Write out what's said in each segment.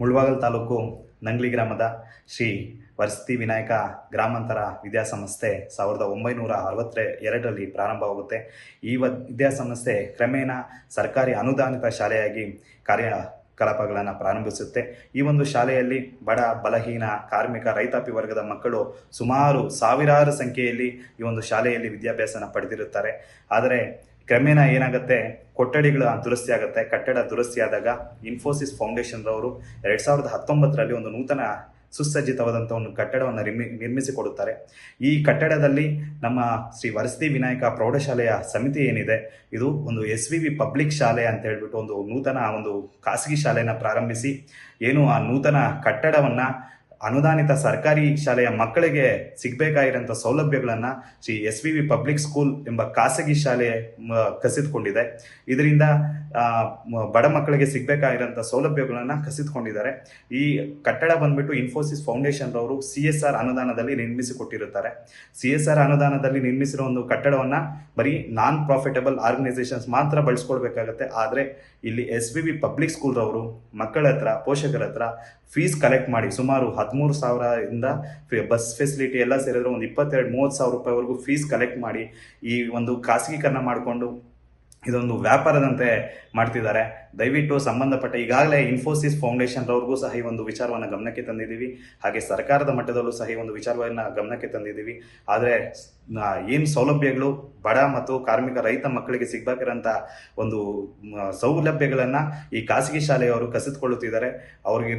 ಮುಳ್ಬಾಗಲ್ ತಾಲೂಕು ನಂಗ್ಲಿ ಗ್ರಾಮದ ಶ್ರೀ ವರಸ್ತಿ ವಿನಾಯಕ ಗ್ರಾಮಾಂತರ ವಿದ್ಯಾಸಂಸ್ಥೆ ಸಾವಿರದ ಒಂಬೈನೂರ ಅರವತ್ತ ಎರಡರಲ್ಲಿ ಪ್ರಾರಂಭವಾಗುತ್ತೆ. ಈ ವಿದ್ಯಾಸಂಸ್ಥೆ ಕ್ರಮೇಣ ಸರ್ಕಾರಿ ಅನುದಾನಿತ ಶಾಲೆಯಾಗಿ ಕಾರ್ಯ ಕಲಾಪಗಳನ್ನು ಪ್ರಾರಂಭಿಸುತ್ತೆ. ಈ ಒಂದು ಶಾಲೆಯಲ್ಲಿ ಬಡ, ಬಲಹೀನ, ಕಾರ್ಮಿಕ, ರೈತಾಪಿ ವರ್ಗದ ಮಕ್ಕಳು ಸುಮಾರು ಸಾವಿರಾರು ಸಂಖ್ಯೆಯಲ್ಲಿ ಈ ಒಂದು ಶಾಲೆಯಲ್ಲಿ ವಿದ್ಯಾಭ್ಯಾಸನ ಪಡೆದಿರುತ್ತಾರೆ. ಆದರೆ ಕ್ರಮೇಣ ಏನಾಗುತ್ತೆ? ಕೊಠಡಿಗಳ ದುರಸ್ತಿ ಆಗುತ್ತೆ. ಕಟ್ಟಡ ದುರಸ್ತಿ ಆದಾಗ ಇನ್ಫೋಸಿಸ್ ಫೌಂಡೇಶನ್ ರವರು ಎರಡ್ ಸಾವಿರದ ಹತ್ತೊಂಬತ್ತರಲ್ಲಿ ಒಂದು ನೂತನ ಸುಸಜ್ಜಿತವಾದಂಥ ಒಂದು ಕಟ್ಟಡವನ್ನು ನಿರ್ಮಿ, ನಿರ್ಮಿಸಿಕೊಡುತ್ತಾರೆ. ಈ ಕಟ್ಟಡದಲ್ಲಿ ನಮ್ಮ ಶ್ರೀ ವರಸ್ತಿ ವಿನಾಯಕ ಪ್ರೌಢಶಾಲೆಯ ಸಮಿತಿ ಏನಿದೆ? ಇದು ಒಂದು ಎಸ್ ವಿ ವಿ ಪಬ್ಲಿಕ್ ಶಾಲೆ ಅಂತ ಹೇಳ್ಬಿಟ್ಟು ಒಂದು ನೂತನ ಒಂದು ಖಾಸಗಿ ಶಾಲೆಯನ್ನು ಪ್ರಾರಂಭಿಸಿ, ಏನು ಆ ನೂತನ ಕಟ್ಟಡವನ್ನ ಅನುದಾನಿತ ಸರ್ಕಾರಿ ಶಾಲೆಯ ಮಕ್ಕಳಿಗೆ ಸಿಗಬೇಕಾಗಿರೋಂಥ ಸೌಲಭ್ಯಗಳನ್ನು Shri S V V public school ಎಂಬ ಖಾಸಗಿ ಶಾಲೆ ಕಸಿದುಕೊಂಡಿದೆ. ಇದರಿಂದ ಬಡ ಮಕ್ಕಳಿಗೆ ಸಿಗಬೇಕಾಗಿರೋಂಥ ಸೌಲಭ್ಯಗಳನ್ನು ಕಸಿದುಕೊಂಡಿದ್ದಾರೆ. ಈ ಕಟ್ಟಡ ಬಂದ್ಬಿಟ್ಟು ಇನ್ಫೋಸಿಸ್ ಫೌಂಡೇಶನ್ ರವರು ಸಿ ಎಸ್ ಆರ್ ಅನುದಾನದಲ್ಲಿ ನಿರ್ಮಿಸಿಕೊಟ್ಟಿರುತ್ತಾರೆ. ಸಿ ಎಸ್ ಆರ್ ಅನುದಾನದಲ್ಲಿ ನಿರ್ಮಿಸಿರೋ ಒಂದು ಕಟ್ಟಡವನ್ನ ಬರೀ ನಾನ್ ಪ್ರಾಫಿಟಬಲ್ ಆರ್ಗನೈಸೇಷನ್ಸ್ ಮಾತ್ರ ಬಳಸ್ಕೊಳ್ಬೇಕಾಗತ್ತೆ ಆದರೆ ಇಲ್ಲಿ S V V public school ರವರು ಮಕ್ಕಳ ಹತ್ರ ಪೋಷಕರ ಹತ್ರ ಫೀಸ್ ಕಲೆಕ್ಟ್ ಮಾಡಿ ಸುಮಾರು ಹದಿಮೂರು ಸಾವಿರದಿಂದ ಬಸ್ ಫೆಸಿಲಿಟಿ ಎಲ್ಲ ಸೇರಿದ್ರೆ ಒಂದು ಇಪ್ಪತ್ತೆರಡು ಮೂವತ್ತು ಸಾವಿರ ರೂಪಾಯಿವರೆಗೂ ಫೀಸ್ ಕಲೆಕ್ಟ್ ಮಾಡಿ ಈ ಒಂದು ಖಾಸಗೀಕರಣ ಮಾಡಿಕೊಂಡು ಇದೊಂದು ವ್ಯಾಪಾರದಂತೆ ಮಾಡ್ತಿದ್ದಾರೆ. ದಯವಿಟ್ಟು ಸಂಬಂಧಪಟ್ಟ ಈಗಾಗಲೇ ಇನ್ಫೋಸಿಸ್ ಫೌಂಡೇಶನ್ ರವ್ರಿಗೂ ಸಹ ಈ ಒಂದು ವಿಚಾರವನ್ನು ಗಮನಕ್ಕೆ ತಂದಿದ್ದೀವಿ. ಹಾಗೆ ಸರ್ಕಾರದ ಮಟ್ಟದಲ್ಲೂ ಸಹ ಈ ಒಂದು ವಿಚಾರವನ್ನು ಗಮನಕ್ಕೆ ತಂದಿದ್ದೀವಿ. ಆದರೆ ಏನು ಸೌಲಭ್ಯಗಳು ಬಡ ಮತ್ತು ಕಾರ್ಮಿಕ ರೈತ ಮಕ್ಕಳಿಗೆ ಸಿಗ್ಬೇಕಿರೋಂಥ ಒಂದು ಸೌಲಭ್ಯಗಳನ್ನು ಈ ಖಾಸಗಿ ಶಾಲೆಯವರು ಕಸಿದುಕೊಳ್ಳುತ್ತಿದ್ದಾರೆ. ಅವರಿಗೆ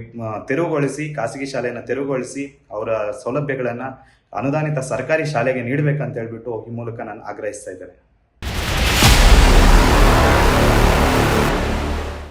ತೆರವುಗೊಳಿಸಿ, ಖಾಸಗಿ ಶಾಲೆಯನ್ನು ತೆರವುಗೊಳಿಸಿ ಅವರ ಸೌಲಭ್ಯಗಳನ್ನು ಅನುದಾನಿತ ಸರ್ಕಾರಿ ಶಾಲೆಗೆ ನೀಡಬೇಕಂತ ಹೇಳ್ಬಿಟ್ಟು ಈ ಮೂಲಕ ನಾನು ಆಗ್ರಹಿಸ್ತಾ ಇದ್ದೇನೆ.